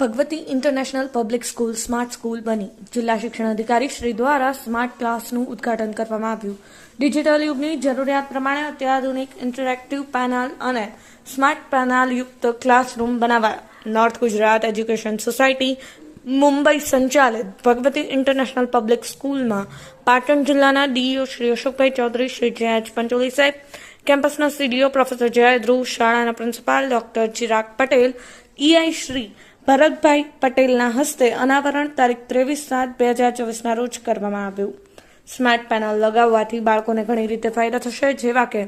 Bhagwati international public school smart school બની. જિલ્લા શિક્ષણ અધિકારી શ્રી દ્વારા સ્માર્ટ ક્લાસનું ઉદ્ઘાટન કરવામાં આવ્યું. ડિજિટલ યુગની જરૂરિયાત પ્રમાણે અત્યાધુનિક ઇન્ટરેક્ટિવ પેનલ અને સ્માર્ટ પેનલ યુક્ત ક્લાસરૂમ બનાવાયા. North Gujarat education society Mumbai સંચાલિત ભગવતી ઇન્ટરનેશનલ પબ્લિક સ્કૂલમાં પાટણ જિલ્લાના ડીઈઓ શ્રી અશોકભાઈ ચૌધરી, શ્રી જયાજ પંચોલી સાહેબ, કેમ્પસના સીડીઓ પ્રોફેસર જય ધ્રુવ, શાળાના principal doctor Chirag Patel, EI Shri Bharatbhai પટેલના હસ્તે અનાવરણ તારીખ ત્રેવીસ સાત બે હજાર ચોવીસના રોજ કરવામાં આવ્યું. સ્માર્ટ પેનલ લગાવવાથી બાળકોને ઘણી રીતે ફાયદા થશે, જેવા કે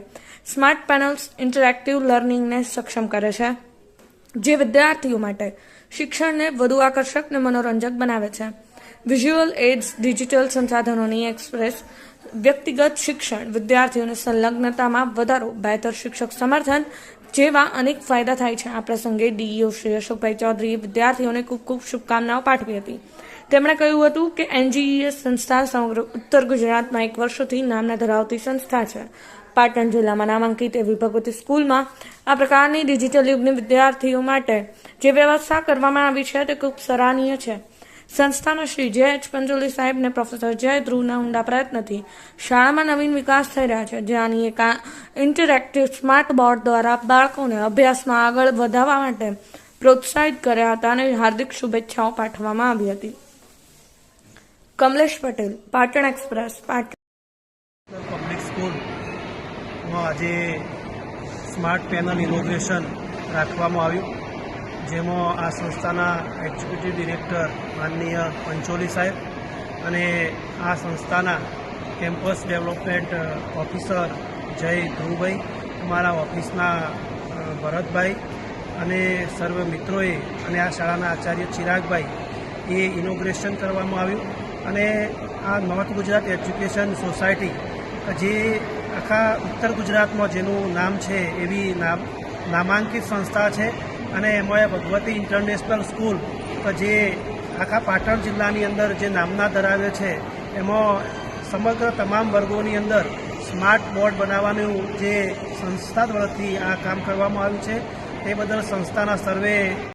સ્માર્ટ પેનલ્સ ઇન્ટરેક્ટિવ લર્નિંગને સક્ષમ કરે છે, જે વિદ્યાર્થીઓ માટે શિક્ષણને વધુ આકર્ષક અને મનોરંજક બનાવે છે. વિઝ્યુઅલ એડ્સ ડિજિટલ સંસાધનોની એક્સપ્રેસ વ્યક્તિગત શિક્ષણ વિદ્યાર્થીઓની સંલગ્નતામાં વધારો, બહેતર શિક્ષક સમર્થન જેવા અનેક ફાયદા થાય છે. આ પ્રસંગે ડીઈઓ શ્રી અશોકભાઈ ચૌધરીએ વિદ્યાર્થીઓને ખૂબ ખૂબ શુભકામનાઓ પાઠવી હતી. તેમણે કહ્યું હતું કે એનજીઈએસ સંસ્થા સમગ્ર ઉત્તર ગુજરાતમાં એક વર્ષોથી નામના ધરાવતી સંસ્થા છે. પાટણ જિલ્લામાં નામાંકિત એવી ભગવતી સ્કૂલમાં આ પ્રકારની ડિજિટલ યુગની વિદ્યાર્થીઓ માટે જે વ્યવસ્થા કરવામાં આવી છે તે ખૂબ સરાહનીય છે. સંસ્થાના શ્રી જય એચ પંચોલી સાહેબને પ્રોફેસર જય ધ્રુવના ઊંડા પ્રયત્નથી શાળામાં નવીન વિકાસ થઈ રહ્યા છે. જ્યાંની ઇન્ટરેક્ટિવ સ્માર્ટ બોર્ડ દ્વારા બાળકોને અભ્યાસમાં આગળ વધારવા માટે પ્રોત્સાહિત કર્યા હતા અને હાર્દિક શુભેચ્છાઓ પાઠવવામાં આવી હતી. કમલેશ પટેલ, પાટણ એક્સપ્રેસ, પાટણ. પબ્લિક સ્કૂલમાં આજે સ્માર્ટ પેનલ ઇનોગ્રેશન રાખવામાં આવ્યું, જેમાં આ સંસ્થાના એક્ઝિક્યુટિવ ડિરેક્ટર માનનીય પંચોલી સાહેબ અને આ સંસ્થાના કેમ્પસ ડેવલપમેન્ટ ઓફિસર જય ધ્રુવભાઈ, અમારા ઓફિસના ભરતભાઈ અને સર્વ મિત્રોએ અને આ શાળાના આચાર્ય ચિરાગભાઈ, એ ઇનોગ્રેશન કરવામાં આવ્યું અને આ નોર્થ ગુજરાત એજ્યુકેશન સોસાયટી, જે આખા ઉત્તર ગુજરાતમાં જેનું નામ છે એવી નામ, નામાંકિત સંસ્થા છે અને એમાં ભગવતી ઇન્ટરનેશનલ સ્કૂલ જે આખા પાટણ જિલ્લાની અંદર જે નામના ધરાવે છે, એમાં સમગ્ર તમામ વર્ગોની અંદર સ્માર્ટ બોર્ડ બનાવવાનું જે સંસ્થા તરફથી આ કામ કરવામાં આવ્યું છે, તે બદલ સંસ્થાના સર્વે